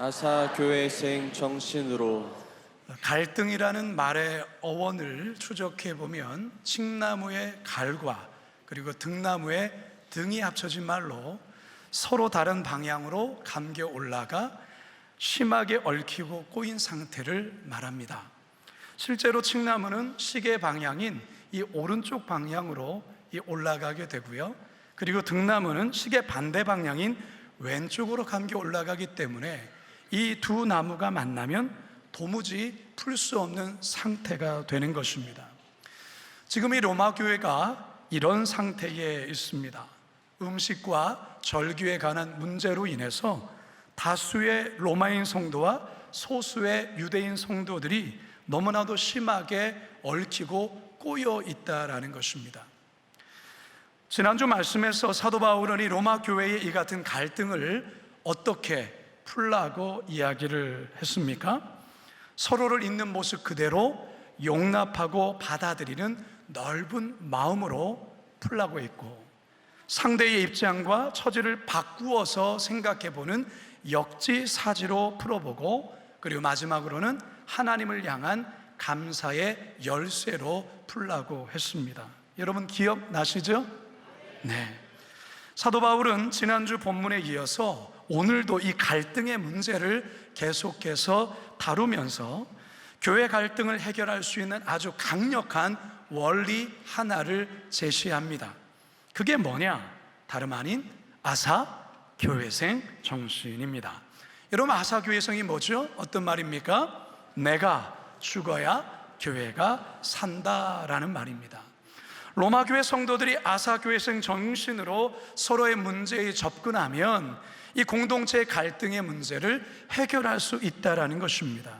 아사 교회생 정신으로 갈등이라는 말의 어원을 추적해 보면 칡나무의 갈과 그리고 등나무의 등이 합쳐진 말로 서로 다른 방향으로 감겨 올라가 심하게 얽히고 꼬인 상태를 말합니다. 실제로 칡나무는 시계 방향인 이 오른쪽 방향으로 이 올라가게 되고요. 그리고 등나무는 시계 반대 방향인 왼쪽으로 감겨 올라가기 때문에 이 두 나무가 만나면 도무지 풀 수 없는 상태가 되는 것입니다. 지금 이 로마 교회가 이런 상태에 있습니다. 음식과 절규에 관한 문제로 인해서 다수의 로마인 성도와 소수의 유대인 성도들이 너무나도 심하게 얽히고 꼬여 있다라는 것입니다. 지난주 말씀에서 사도 바울은 이 로마 교회의 이 같은 갈등을 어떻게 풀라고 이야기를 했습니까? 서로를 있는 모습 그대로 용납하고 받아들이는 넓은 마음으로 풀라고 했고 상대의 입장과 처지를 바꾸어서 생각해 보는 역지사지로 풀어보고 그리고 마지막으로는 하나님을 향한 감사의 열쇠로 풀라고 했습니다. 여러분 기억나시죠? 네. 사도 바울은 지난주 본문에 이어서 오늘도 이 갈등의 문제를 계속해서 다루면서 교회 갈등을 해결할 수 있는 아주 강력한 원리 하나를 제시합니다. 그게 뭐냐? 다름 아닌 아사 교회생 정신입니다. 여러분 아사 교회생이 뭐죠? 어떤 말입니까? 내가 죽어야 교회가 산다라는 말입니다. 로마 교회 성도들이 아사 교회생 정신으로 서로의 문제에 접근하면 이 공동체 갈등의 문제를 해결할 수 있다라는 것입니다.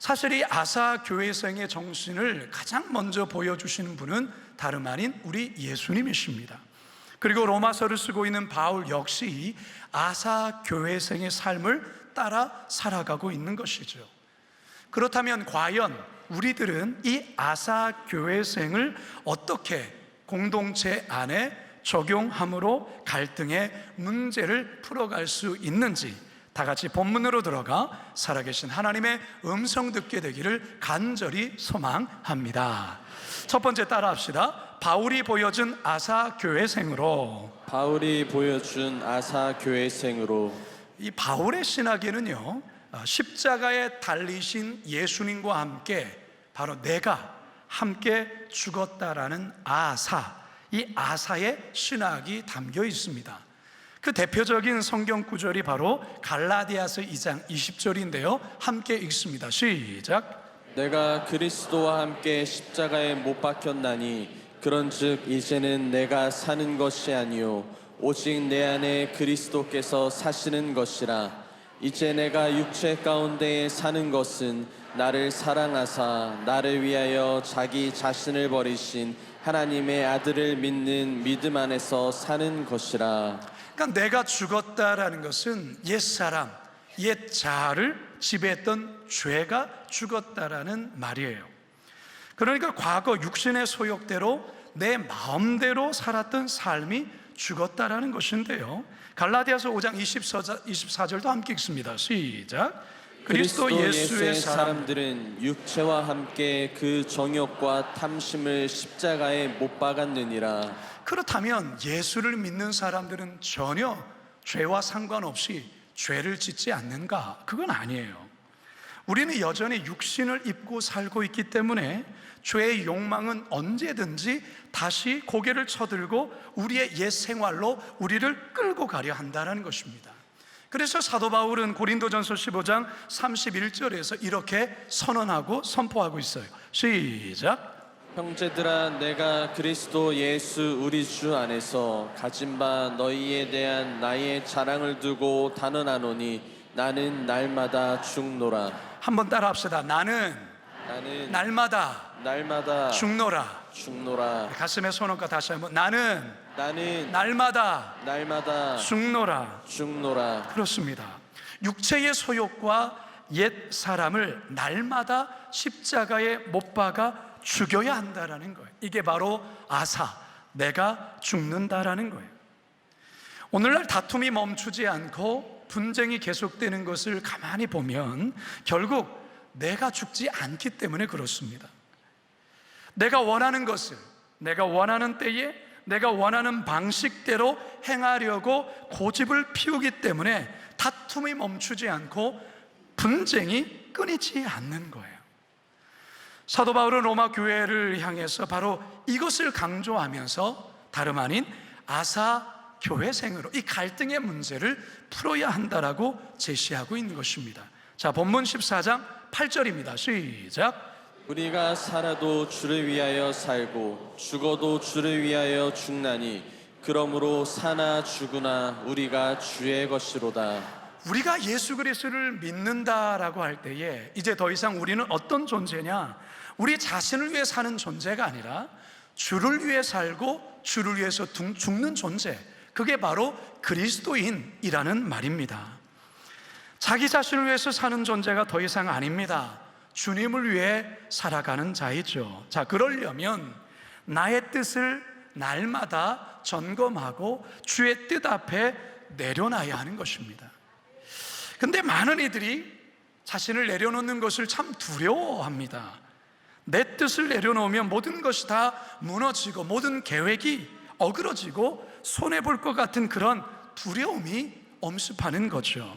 사실 이 아사 교회생의 정신을 가장 먼저 보여주시는 분은 다름 아닌 우리 예수님이십니다. 그리고 로마서를 쓰고 있는 바울 역시 아사 교회생의 삶을 따라 살아가고 있는 것이죠. 그렇다면 과연 우리들은 이 아사 교회생을 어떻게 공동체 안에 적용함으로 갈등의 문제를 풀어갈 수 있는지 다 같이 본문으로 들어가 살아계신 하나님의 음성 듣게 되기를 간절히 소망합니다. 첫 번째 따라 합시다. 바울이 보여준 아사 교회생으로 바울이 보여준 아사 교회생으로 이 바울의 신학에는요 어, 십자가에 달리신 예수님과 함께 바로 내가 함께 죽었다라는 아사 이 아사의 신학이 담겨 있습니다. 그 대표적인 성경 구절이 바로 갈라디아서 2장 20절인데요. 함께 읽습니다. 시작. 내가 그리스도와 함께 십자가에 못 박혔나니 그런즉 이제는 내가 사는 것이 아니요 오직 내 안에 그리스도께서 사시는 것이라 이제 내가 육체 가운데에 사는 것은 나를 사랑하사 나를 위하여 자기 자신을 버리신 하나님의 아들을 믿는 믿음 안에서 사는 것이라 그러니까 내가 죽었다라는 것은 옛 사람, 옛 자아를 지배했던 죄가 죽었다라는 말이에요. 그러니까 과거 육신의 소욕대로 내 마음대로 살았던 삶이 죽었다라는 것인데요. 갈라디아서 5장 24절, 24절도 함께 읽습니다. 시작. 그리스도 예수의 사람 사람들은 육체와 함께 그 정욕과 탐심을 십자가에 못 박았느니라 그렇다면 예수를 믿는 사람들은 전혀 죄와 상관없이 죄를 짓지 않는가? 그건 아니에요. 우리는 여전히 육신을 입고 살고 있기 때문에 죄의 욕망은 언제든지 다시 고개를 쳐들고 우리의 옛 생활로 우리를 끌고 가려 한다는 것입니다. 그래서 사도 바울은 고린도전서 15장 31절에서 이렇게 선언하고 선포하고 있어요. 시작. 형제들아 내가 그리스도 예수 우리 주 안에서 가진 바 너희에 대한 나의 자랑을 두고 단언하노니 나는 날마다 죽노라 한번 따라 합시다. 나는 나는 날마다 날마다 죽노라. 죽노라 가슴에 손 얹고 다시 한번 나는 나는 날마다 날마다 죽노라. 죽노라 그렇습니다. 육체의 소욕과 옛 사람을 날마다 십자가에 못 박아 죽여야 한다라는 거예요. 이게 바로 아사, 내가 죽는다라는 거예요. 오늘날 다툼이 멈추지 않고 분쟁이 계속되는 것을 가만히 보면 결국 내가 죽지 않기 때문에 그렇습니다. 내가 원하는 것을 내가 원하는 때에 내가 원하는 방식대로 행하려고 고집을 피우기 때문에 다툼이 멈추지 않고 분쟁이 끊이지 않는 거예요. 사도 바울은 로마 교회를 향해서 바로 이것을 강조하면서 다름 아닌 아사 교회생으로 이 갈등의 문제를 풀어야 한다라고 제시하고 있는 것입니다. 자, 본문 14장 8절입니다. 시작. 우리가 살아도 주를 위하여 살고 죽어도 주를 위하여 죽나니 그러므로 사나 죽으나 우리가 주의 것이로다. 우리가 예수 그리스도를 믿는다라고 할 때에 이제 더 이상 우리는 어떤 존재냐? 우리 자신을 위해 사는 존재가 아니라 주를 위해 살고 주를 위해서 둥- 죽는 존재. 그게 바로 그리스도인이라는 말입니다. 자기 자신을 위해서 사는 존재가 더 이상 아닙니다. 주님을 위해 살아가는 자이죠. 자, 그러려면 나의 뜻을 날마다 점검하고 주의 뜻 앞에 내려놔야 하는 것입니다. 근데 많은 이들이 자신을 내려놓는 것을 참 두려워합니다. 내 뜻을 내려놓으면 모든 것이 다 무너지고 모든 계획이 어그러지고 손해볼 것 같은 그런 두려움이 엄습하는 거죠.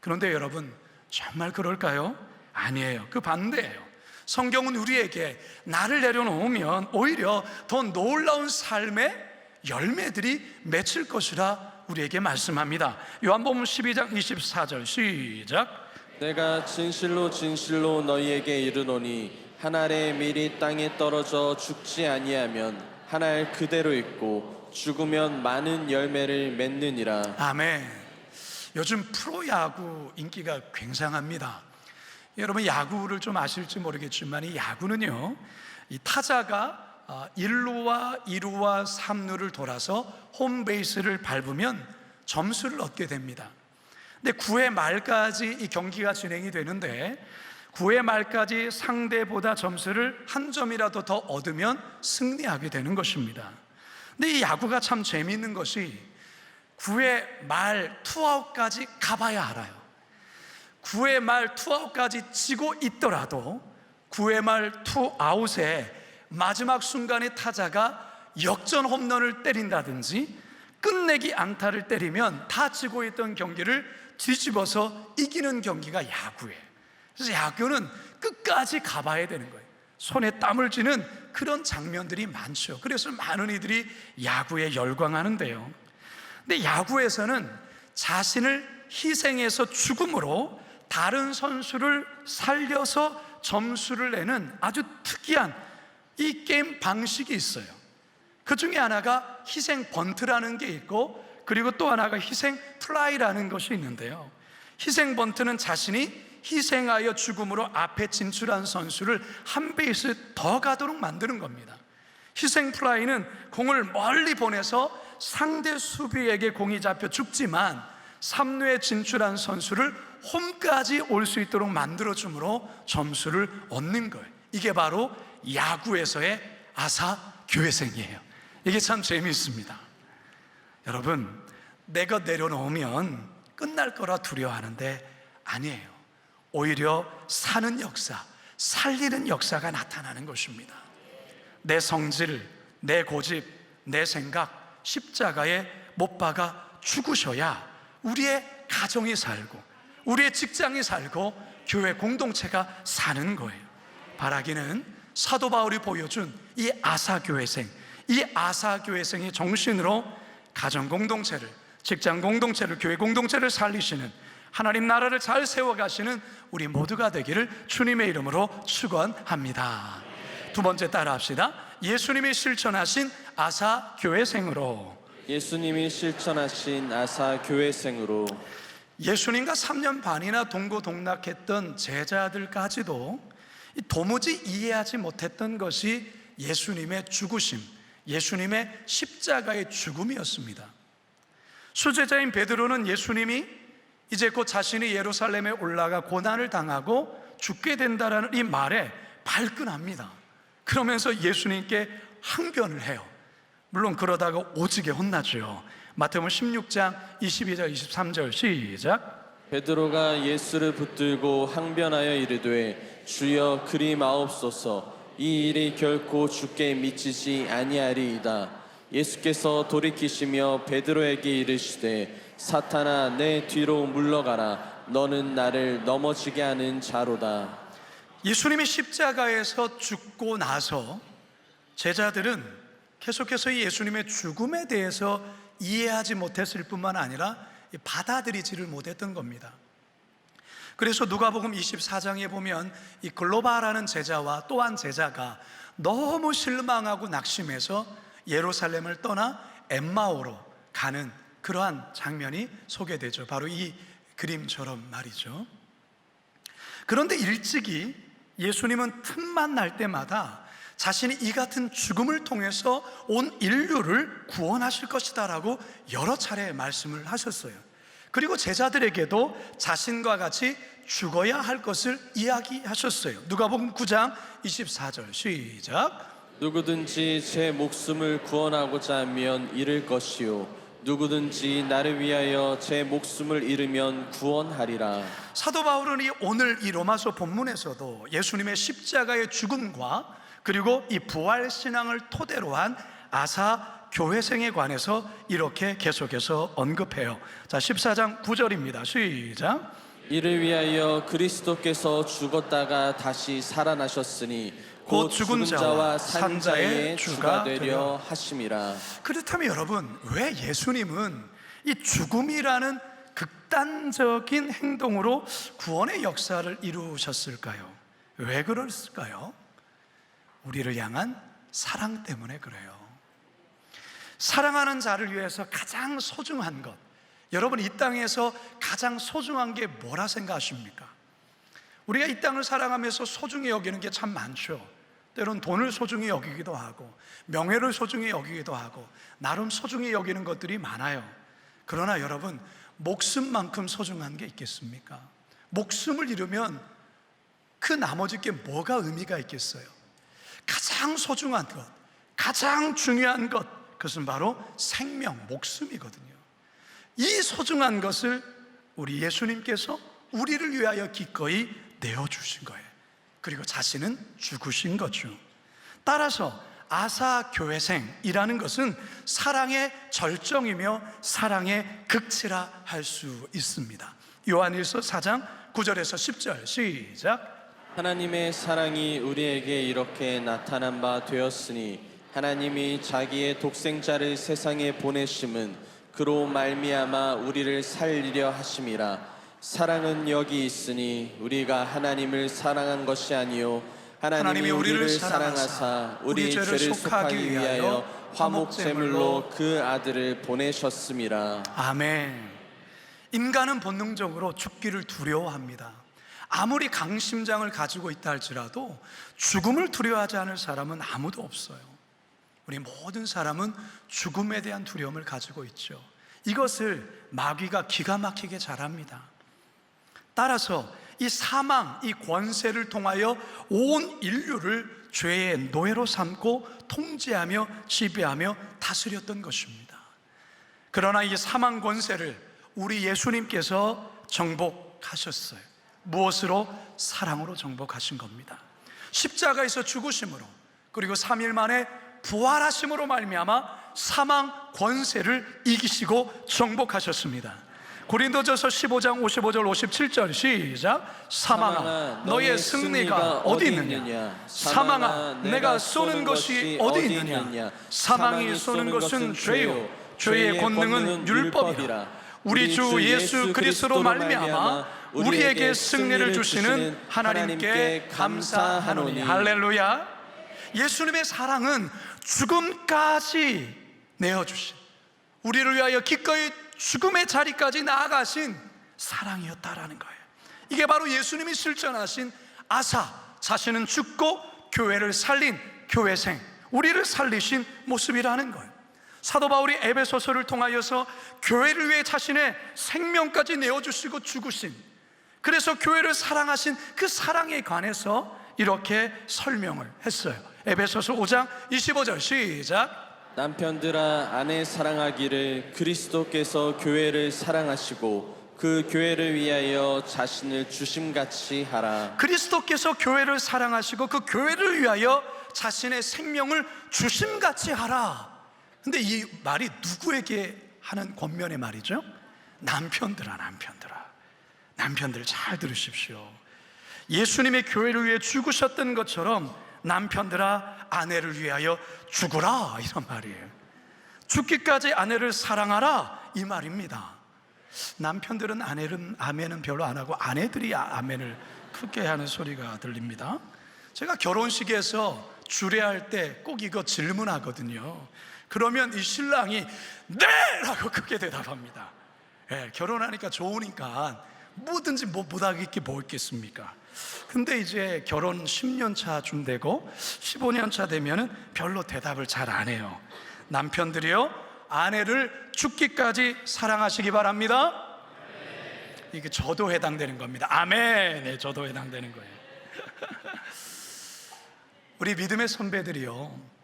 그런데 여러분, 정말 그럴까요? 아니에요. 그 반대예요. 성경은 우리에게 나를 내려놓으면 오히려 더 놀라운 삶의 열매들이 맺힐 것이라 우리에게 말씀합니다. 요한복음 12장 24절 시작. 내가 진실로 진실로 너희에게 이르노니 한 알의 밀이 땅에 떨어져 죽지 아니하면 한 알 그대로 있고 죽으면 많은 열매를 맺느니라. 아멘. 요즘 프로야구 인기가 굉장합니다. 여러분 야구를 좀 아실지 모르겠지만 이 야구는요, 이 타자가 1루와 2루와 3루를 돌아서 홈베이스를 밟으면 점수를 얻게 됩니다. 근데 9회 말까지 이 경기가 진행이 되는데 9회 말까지 상대보다 점수를 한 점이라도 더 얻으면 승리하게 되는 것입니다. 근데 이 야구가 참 재미있는 것이 9회 말 투아웃까지 가봐야 알아요. 9회 말 투아웃까지 치고 있더라도 9회 말 투아웃에 마지막 순간에 타자가 역전 홈런을 때린다든지 끝내기 안타를 때리면 다 치고 있던 경기를 뒤집어서 이기는 경기가 야구예요. 그래서 야구는 끝까지 가봐야 되는 거예요. 손에 땀을 쥐는 그런 장면들이 많죠. 그래서 많은 이들이 야구에 열광하는데요. 근데 야구에서는 자신을 희생해서 죽음으로 다른 선수를 살려서 점수를 내는 아주 특이한 이 게임 방식이 있어요. 그 중에 하나가 희생 번트라는 게 있고 그리고 또 하나가 희생 플라이라는 것이 있는데요. 희생 번트는 자신이 희생하여 죽음으로 앞에 진출한 선수를 한 베이스 더 가도록 만드는 겁니다. 희생 플라이는 공을 멀리 보내서 상대 수비에게 공이 잡혀 죽지만 3루에 진출한 선수를 홈까지 올 수 있도록 만들어줌으로 점수를 얻는 거예요. 이게 바로 야구에서의 아사 교회생이에요. 이게 참 재미있습니다. 여러분, 내가 내려놓으면 끝날 거라 두려워하는데 아니에요. 오히려 사는 역사, 살리는 역사가 나타나는 것입니다. 내 성질, 내 고집, 내 생각, 십자가에 못 박아 죽으셔야 우리의 가정이 살고, 우리의 직장이 살고, 교회 공동체가 사는 거예요. 바라기는 사도 바울이 보여준 이 아사교회생, 이 아사교회생의 정신으로 가정 공동체를, 직장 공동체를, 교회 공동체를 살리시는 하나님 나라를 잘 세워가시는 우리 모두가 되기를 주님의 이름으로 축원합니다. 두 번째 따라합시다. 예수님이 실천하신 아사 교회생으로 예수님이 실천하신 아사 교회생으로 예수님과 3년 반이나 동고동락했던 제자들까지도 이 도무지 이해하지 못했던 것이 예수님의 죽으심, 예수님의 십자가의 죽음이었습니다. 수제자인 베드로는 예수님이 이제 곧 자신이 예루살렘에 올라가 고난을 당하고 죽게 된다라는 이 말에 발끈합니다. 그러면서 예수님께 항변을 해요. 물론 그러다가 오지게 혼나죠. 마태복음 16장 22절 23절 시작. 베드로가 예수를 붙들고 항변하여 이르되 주여 그리 마옵소서. 이 일이 결코 주께 미치지 아니하리이다. 예수께서 돌이키시며 베드로에게 이르시되 사탄아 내 뒤로 물러가라. 너는 나를 넘어지게 하는 자로다. 예수님이 십자가에서 죽고 나서 제자들은 계속해서 이 예수님의 죽음에 대해서 이해하지 못했을 뿐만 아니라 받아들이지를 못했던 겁니다. 그래서 누가복음 24장에 보면 이 글로바라는 제자와 또한 제자가 너무 실망하고 낙심해서 예루살렘을 떠나 엠마오로 가는 그러한 장면이 소개되죠. 바로 이 그림처럼 말이죠. 그런데 일찍이 예수님은 틈만 날 때마다 자신이 이 같은 죽음을 통해서 온 인류를 구원하실 것이다라고 여러 차례 말씀을 하셨어요. 그리고 제자들에게도 자신과 같이 죽어야 할 것을 이야기하셨어요. 누가복음 9장 24절 시작. 누구든지 제 목숨을 구원하고자 하면 잃을 것이요 누구든지 나를 위하여 제 목숨을 잃으면 구원하리라 사도 바울은 이 오늘 이 로마서 본문에서도 예수님의 십자가의 죽음과 그리고 이 부활 신앙을 토대로 한 아사 교회생에 관해서 이렇게 계속해서 언급해요. 자, 14장 9절입니다. 시작. 이를 위하여 그리스도께서 죽었다가 다시 살아나셨으니 곧 죽은 자와 산 자의 주가 되려 하심이라 그렇다면 여러분, 왜 예수님은 이 죽음이라는 극단적인 행동으로 구원의 역사를 이루셨을까요? 왜 그랬을까요? 우리를 향한 사랑 때문에 그래요. 사랑하는 자를 위해서 가장 소중한 것. 여러분, 이 땅에서 가장 소중한 게 뭐라 생각하십니까? 우리가 이 땅을 사랑하면서 소중히 여기는 게 참 많죠. 때론 돈을 소중히 여기기도 하고, 명예를 소중히 여기기도 하고, 나름 소중히 여기는 것들이 많아요. 그러나 여러분, 목숨만큼 소중한 게 있겠습니까? 목숨을 잃으면 그 나머지 게 뭐가 의미가 있겠어요? 가장 소중한 것, 가장 중요한 것, 그것은 바로 생명, 목숨이거든요. 이 소중한 것을 우리 예수님께서 우리를 위하여 기꺼이 내어주신 거예요. 그리고 자신은 죽으신 거죠. 따라서 아사 교회생이라는 것은 사랑의 절정이며 사랑의 극치라 할 수 있습니다. 요한일서 4장 9절에서 10절 시작. 하나님의 사랑이 우리에게 이렇게 나타난 바 되었으니 하나님이 자기의 독생자를 세상에 보내심은 그로 말미암아 우리를 살리려 하심이라 사랑은 여기 있으니 우리가 하나님을 사랑한 것이 아니요 하나님이 우리를 사랑하사 우리 죄를 속하기 위하여 화목 제물로 그 아들을 보내셨음이라 아멘. 인간은 본능적으로 죽기를 두려워합니다. 아무리 강심장을 가지고 있다 할지라도 죽음을 두려워하지 않을 사람은 아무도 없어요. 우리 모든 사람은 죽음에 대한 두려움을 가지고 있죠. 이것을 마귀가 기가 막히게 잘합니다. 따라서 이 사망, 이 권세를 통하여 온 인류를 죄의 노예로 삼고 통제하며 지배하며 다스렸던 것입니다. 그러나 이 사망 권세를 우리 예수님께서 정복하셨어요. 무엇으로? 사랑으로 정복하신 겁니다. 십자가에서 죽으심으로 그리고 3일 만에 부활하심으로 말미암아 사망 권세를 이기시고 정복하셨습니다. 고린도전서 15장 55절 57절 시작. 사망아 너의 승리가 어디 있느냐? 사망아 내가 쏘는 것이 어디 있느냐? 사망이 쏘는 것은 죄요. 죄의 권능은 율법이라. 우리 주 예수 그리스도로 말미암아 우리에게 승리를 주시는 하나님께 감사하노니 할렐루야 예수님의 사랑은 죽음까지 내어주신 우리를 위하여 기꺼이 죽음의 자리까지 나아가신 사랑이었다라는 거예요. 이게 바로 예수님이 실천하신 아사, 자신은 죽고 교회를 살린 교회생, 우리를 살리신 모습이라는 거예요. 사도 바울이 에베소서를 통하여서 교회를 위해 자신의 생명까지 내어주시고 죽으신, 그래서 교회를 사랑하신 그 사랑에 관해서 이렇게 설명을 했어요. 에베소서 5장 25절 시작. 남편들아 아내 사랑하기를 그리스도께서 교회를 사랑하시고 그 교회를 위하여 자신을 주심같이 하라. 그리스도께서 교회를 사랑하시고 그 교회를 위하여 자신의 생명을 주심같이 하라. 근데 이 말이 누구에게 하는 권면의 말이죠? 남편들아, 남편들아. 남편들 잘 들으십시오. 예수님의 교회를 위해 죽으셨던 것처럼 남편들아, 아내를 위하여 죽으라. 이런 말이에요. 죽기까지 아내를 사랑하라. 이 말입니다. 남편들은 아내는 아멘은 별로 안 하고 아내들이 아- 아멘을 크게 하는 소리가 들립니다. 제가 결혼식에서 주례할 때 꼭 이거 질문하거든요. 그러면 이 신랑이 네 라고 크게 대답합니다. 예, 결혼하니까 좋으니까 뭐든지 뭐 못하겠게 뭐 있겠습니까? 근데 이제 결혼 10년 차쯤 되고 15년 차 되면은 별로 대답을 잘 안 해요. 남편들이요, 아내를 죽기까지 사랑하시기 바랍니다. 이게 저도 해당되는 겁니다. 아멘. 네, 저도 해당되는 거예요. 우리 믿음의 선배들이요.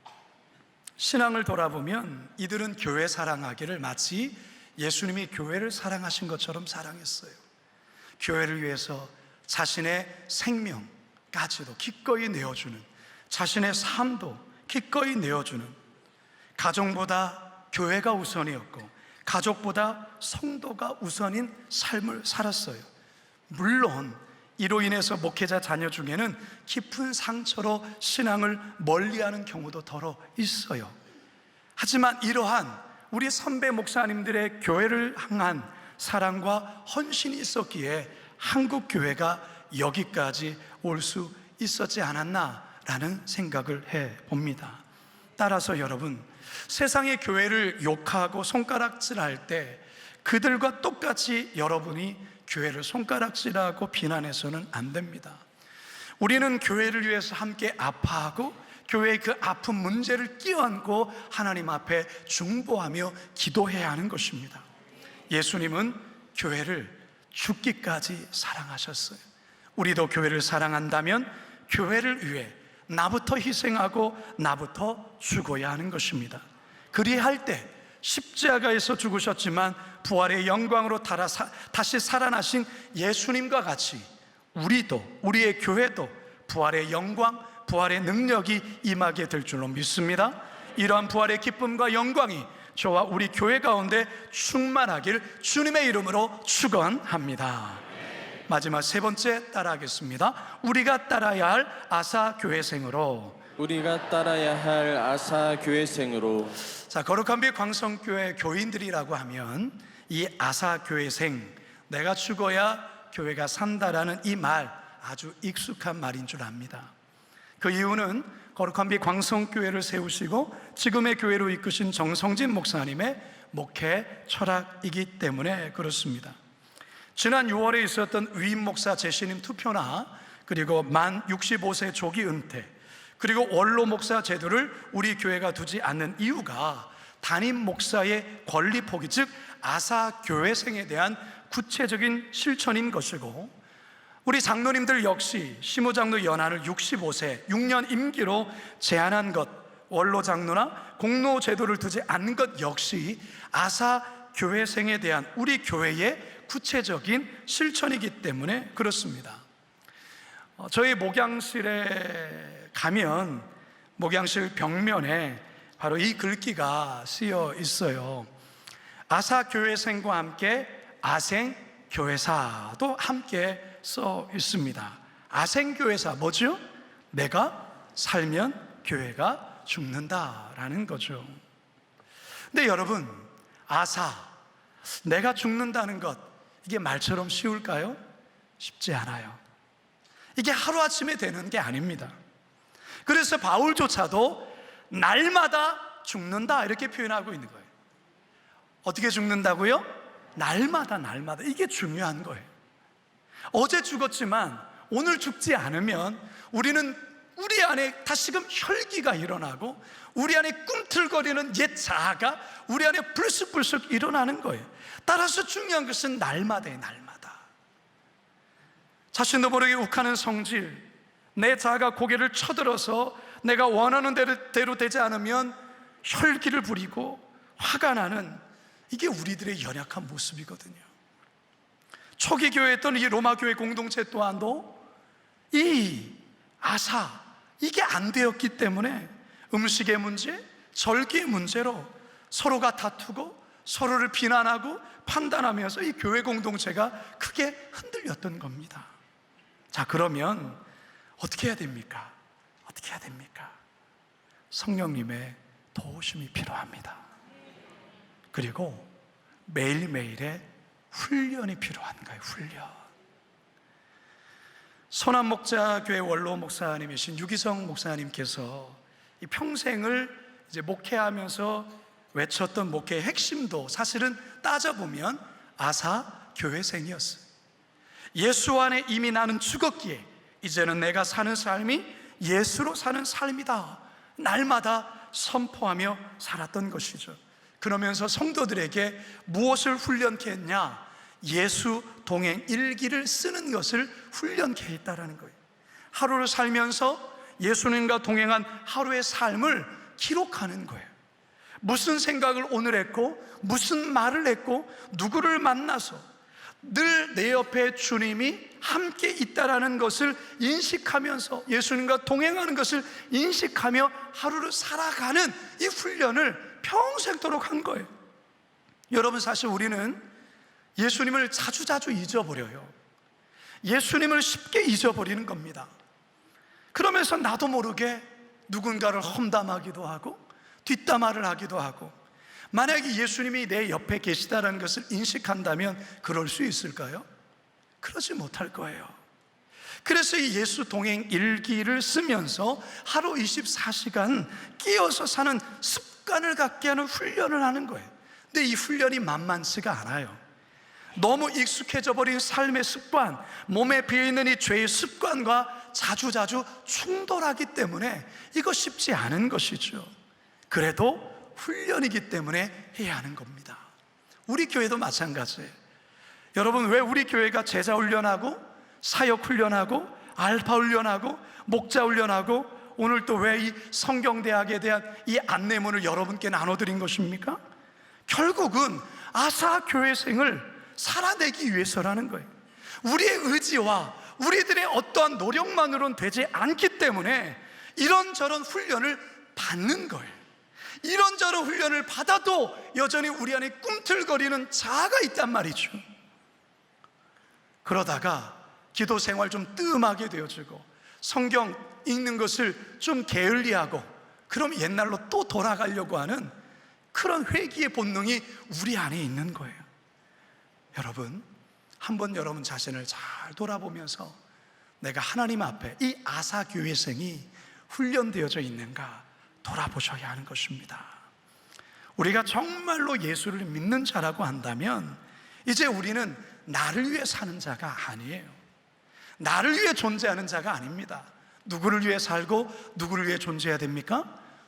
신앙을 돌아보면 이들은 교회 사랑하기를 마치 예수님이 교회를 사랑하신 것처럼 사랑했어요. 교회를 위해서 자신의 생명까지도 기꺼이 내어주는 자신의 삶도 기꺼이 내어주는 가정보다 교회가 우선이었고 가족보다 성도가 우선인 삶을 살았어요. 물론 이로 인해서 목회자 자녀 중에는 깊은 상처로 신앙을 멀리하는 경우도 더러 있어요. 하지만 이러한 우리 선배 목사님들의 교회를 향한 사랑과 헌신이 있었기에 한국 교회가 여기까지 올 수 있었지 않았나라는 생각을 해 봅니다. 따라서 여러분, 세상의 교회를 욕하고 손가락질할 때 그들과 똑같이 여러분이 교회를 손가락질하고 비난해서는 안 됩니다. 우리는 교회를 위해서 함께 아파하고 교회의 그 아픈 문제를 끼얹고 하나님 앞에 중보하며 기도해야 하는 것입니다. 예수님은 교회를 죽기까지 사랑하셨어요. 우리도 교회를 사랑한다면 교회를 위해 나부터 희생하고 나부터 죽어야 하는 것입니다. 그리할 때 십자가에서 죽으셨지만 부활의 영광으로 다시 살아나신 예수님과 같이 우리도 우리의 교회도 부활의 영광, 부활의 능력이 임하게 될 줄로 믿습니다. 이러한 부활의 기쁨과 영광이 저와 우리 교회 가운데 충만하길 주님의 이름으로 축원합니다. 마지막 세 번째 따라하겠습니다. 우리가 따라야 할 아사 교회생으로 우리가 따라야 할 아사 교회생으로 자, 거룩한 빛 광성교회 교인들이라고 하면 이 아사 교회생, 내가 죽어야 교회가 산다라는 이 말 아주 익숙한 말인 줄 압니다. 그 이유는 거룩한 빛 광성교회를 세우시고 지금의 교회로 이끄신 정성진 목사님의 목회 철학이기 때문에 그렇습니다. 지난 6월에 있었던 위임 목사 재신임 투표나 그리고 만 65세 조기 은퇴 그리고 원로 목사 제도를 우리 교회가 두지 않는 이유가 담임 목사의 권리 포기 즉 아사 교회생에 대한 구체적인 실천인 것이고 우리 장로님들 역시 시무장로 연한을 65세 6년 임기로 제한한 것 원로 장로나 공로 제도를 두지 않는 것 역시 아사 교회생에 대한 우리 교회의 구체적인 실천이기 때문에 그렇습니다. 어, 저희 목양실에 가면 목양실 벽면에 바로 이 글귀가 쓰여 있어요. 아사 교회생과 함께 아생 교회사도 함께 써 있습니다. 아생 교회사 뭐죠? 내가 살면 교회가 죽는다라는 거죠. 근데 여러분, 아사 내가 죽는다는 것 이게 말처럼 쉬울까요? 쉽지 않아요. 이게 하루아침에 되는 게 아닙니다. 그래서 바울조차도 날마다 죽는다 이렇게 표현하고 있는 거예요. 어떻게 죽는다고요? 날마다 날마다 이게 중요한 거예요. 어제 죽었지만 오늘 죽지 않으면 우리는 우리 안에 다시금 혈기가 일어나고 우리 안에 꿈틀거리는 옛 자아가 우리 안에 불쑥불쑥 일어나는 거예요. 따라서 중요한 것은 날마다의 날마다. 자신도 모르게 욱하는 성질, 내 자아가 고개를 쳐들어서 내가 원하는 대로, 대로 되지 않으면 혈기를 부리고 화가 나는 이게 우리들의 연약한 모습이거든요. 초기 교회였던 이 로마 교회 공동체 또한도 이 아사 이게 안 되었기 때문에 음식의 문제, 절기의 문제로 서로가 다투고 서로를 비난하고 판단하면서 이 교회 공동체가 크게 흔들렸던 겁니다. 자, 그러면 어떻게 해야 됩니까? 어떻게 해야 됩니까? 성령님의 도우심이 필요합니다. 그리고 매일매일의 훈련이 필요한 거예요, 훈련. 소남 목자 교회 원로 목사님이신 유기성 목사님께서 이 평생을 이제 목회하면서 외쳤던 목회의 핵심도 사실은 따져보면 아사 교회생이었어요. 예수 안에 이미 나는 죽었기에 이제는 내가 사는 삶이 예수로 사는 삶이다. 날마다 선포하며 살았던 것이죠. 그러면서 성도들에게 무엇을 훈련케 했냐? 예수 동행 일기를 쓰는 것을 훈련케 했다라는 거예요. 하루를 살면서 예수님과 동행한 하루의 삶을 기록하는 거예요. 무슨 생각을 오늘 했고, 무슨 말을 했고, 누구를 만나서 늘 내 옆에 주님이 함께 있다라는 것을 인식하면서 예수님과 동행하는 것을 인식하며 하루를 살아가는 이 훈련을 평생도록 한 거예요. 여러분 사실 우리는 예수님을 자주자주 잊어버려요. 예수님을 쉽게 잊어버리는 겁니다. 그러면서 나도 모르게 누군가를 험담하기도 하고 뒷담화를 하기도 하고 만약에 예수님이 내 옆에 계시다는 것을 인식한다면 그럴 수 있을까요? 그러지 못할 거예요. 그래서 이 예수 동행 일기를 쓰면서 하루 24시간 끼어서 사는 습 관을 갖게 하는 훈련을 하는 거예요. 근데 이 훈련이 만만치가 않아요. 너무 익숙해져 버린 삶의 습관, 몸에 비어 있는 이 죄의 습관과 자주자주 충돌하기 때문에 이거 쉽지 않은 것이죠. 그래도 훈련이기 때문에 해야 하는 겁니다. 우리 교회도 마찬가지예요. 여러분, 왜 우리 교회가 제자 훈련하고, 사역 훈련하고, 알파 훈련하고, 목자 훈련하고, 오늘 또 왜 이 성경대학에 대한 이 안내문을 여러분께 나눠드린 것입니까? 결국은 아사 교회생을 살아내기 위해서라는 거예요. 우리의 의지와 우리들의 어떠한 노력만으로는 되지 않기 때문에 이런저런 훈련을 받는 거예요. 이런저런 훈련을 받아도 여전히 우리 안에 꿈틀거리는 자아가 있단 말이죠. 그러다가 기도 생활 좀 뜸하게 되어지고 성경 읽는 것을 좀 게을리하고 그럼 옛날로 또 돌아가려고 하는 그런 회기의 본능이 우리 안에 있는 거예요. 여러분, 한번 여러분 자신을 잘 돌아보면서 내가 하나님 앞에 이 아사 교회생이 훈련되어져 있는가 돌아보셔야 하는 것입니다. 우리가 정말로 예수를 믿는 자라고 한다면 이제 우리는 나를 위해 사는 자가 아니에요. 나를 위해 존재하는 자가 아닙니다. 누구를 위해 살고 누구를 위해 존재해야 됩니까?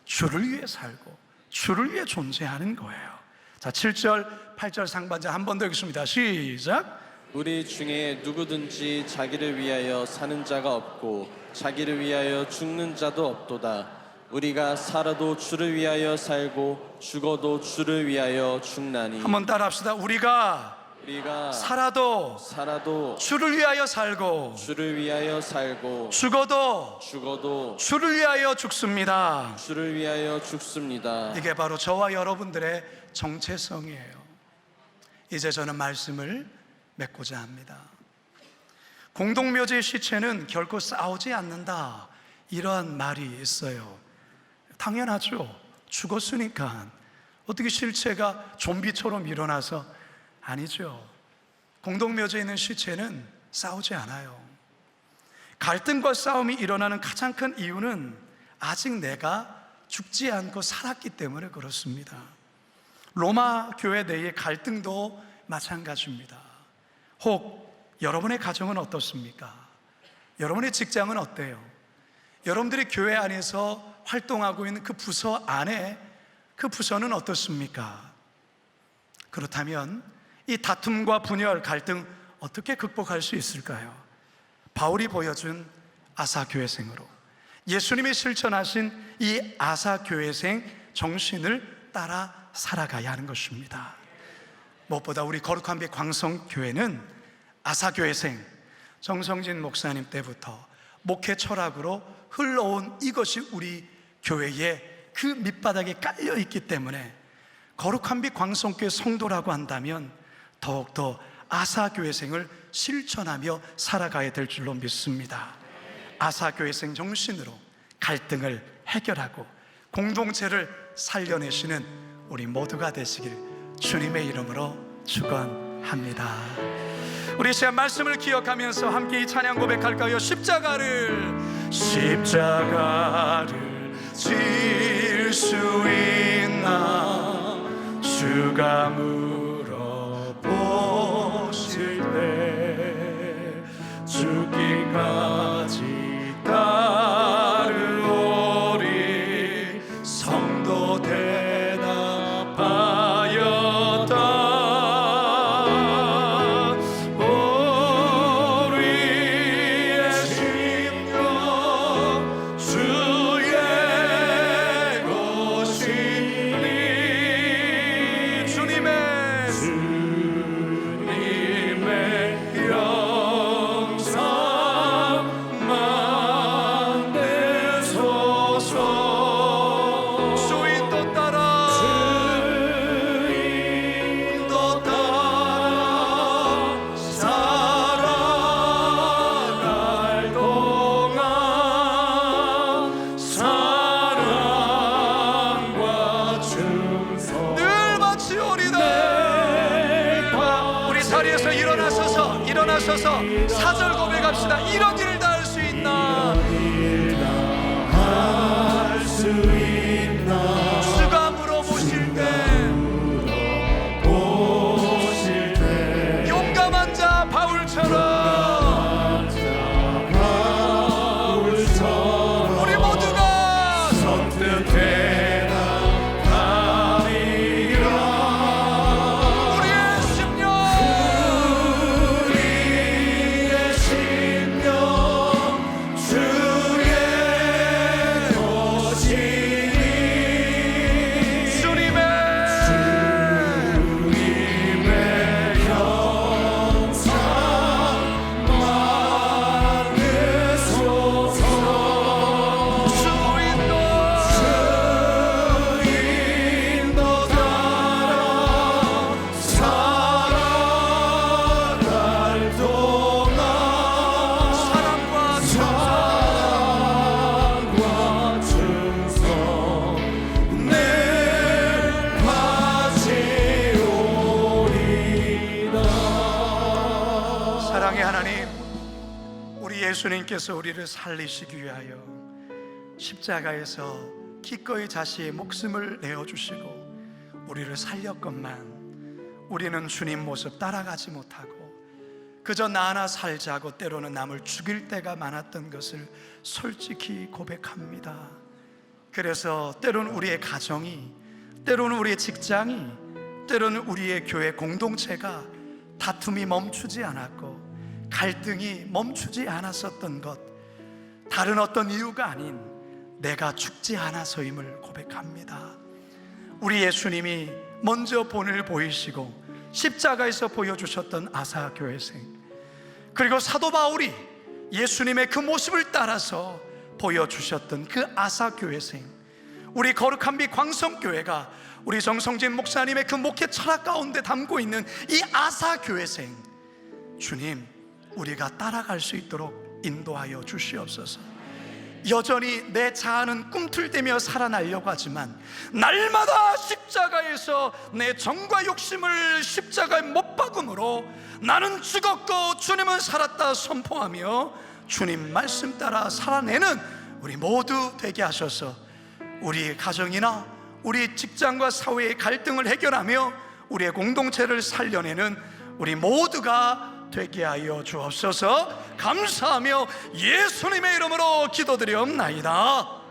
주를 위해 살고 주를 위해 존재하는 거예요. 자, 7절, 8절 상반절 한 번 더 읽습니다. 시작. 우리 중에 누구든지 자기를 위하여 사는 자가 없고 자기를 위하여 죽는 자도 없도다. 우리가 살아도 주를 위하여 살고 죽어도 주를 위하여 죽나니 한번 따라합시다. 우리가 우리가 살아도 살아도 주를 위하여 살고 주를 위하여 살고 죽어도 죽어도 주를 위하여 죽습니다. 주를 위하여 죽습니다. 이게 바로 저와 여러분들의 정체성이에요. 이제 저는 말씀을 맺고자 합니다. 공동묘지의 시체는 결코 싸우지 않는다. 이러한 말이 있어요. 당연하죠. 죽었으니까. 어떻게 실체가 좀비처럼 일어나서 아니죠. 공동묘지에 있는 시체는 싸우지 않아요. 갈등과 싸움이 일어나는 가장 큰 이유는 아직 내가 죽지 않고 살았기 때문에 그렇습니다. 로마 교회 내의 갈등도 마찬가지입니다. 혹 여러분의 가정은 어떻습니까? 여러분의 직장은 어때요? 여러분들이 교회 안에서 활동하고 있는 그 부서 안에 그 부서는 어떻습니까? 그렇다면 이 다툼과 분열, 갈등 어떻게 극복할 수 있을까요? 바울이 보여준 아사 교회생으로 예수님이 실천하신 이 아사 교회생 정신을 따라 살아가야 하는 것입니다. 무엇보다 우리 거룩한 빛 광성 교회는 아사 교회생 정성진 목사님 때부터 목회 철학으로 흘러온 이것이 우리 교회의 그 밑바닥에 깔려 있기 때문에 거룩한 빛 광성교회 성도라고 한다면 더욱더 아사교회생을 실천하며 살아가야 될 줄로 믿습니다. 아사교회생 정신으로 갈등을 해결하고 공동체를 살려내시는 우리 모두가 되시길 주님의 이름으로 축원합니다. 우리 시간 말씀을 기억하면서 함께 이 찬양 고백할까요? 십자가를 십자가를 질 수 있나 주가 물 죽 예수님께서 우리를 살리시기 위하여 십자가에서 기꺼이 자신의 목숨을 내어주시고 우리를 살렸건만 우리는 주님 모습 따라가지 못하고 그저 나 하나 살자고 때로는 남을 죽일 때가 많았던 것을 솔직히 고백합니다. 그래서 때로는 우리의 가정이, 때로는 우리의 직장이, 때로는 우리의 교회 공동체가 다툼이 멈추지 않았고 갈등이 멈추지 않았었던 것, 다른 어떤 이유가 아닌 내가 죽지 않아서임을 고백합니다. 우리 예수님이 먼저 본을 보이시고 십자가에서 보여주셨던 아사 교회생 그리고 사도 바울이 예수님의 그 모습을 따라서 보여주셨던 그 아사 교회생 우리 거룩한 빛 광성교회가 우리 정성진 목사님의 그 목회 철학 가운데 담고 있는 이 아사 교회생 주님 우리가 따라갈 수 있도록 인도하여 주시옵소서. 여전히 내 자아는 꿈틀대며 살아나려고 하지만 날마다 십자가에서 내 정과 욕심을 십자가에 못 박음으로 나는 죽었고 주님은 살았다 선포하며 주님 말씀 따라 살아내는 우리 모두 되게 하셔서. 우리 가정이나 우리 직장과 사회의 갈등을 해결하며 우리의 공동체를 살려내는 우리 모두가 되게 하여 주옵소서. 감사하며 예수님의 이름으로 기도드리옵나이다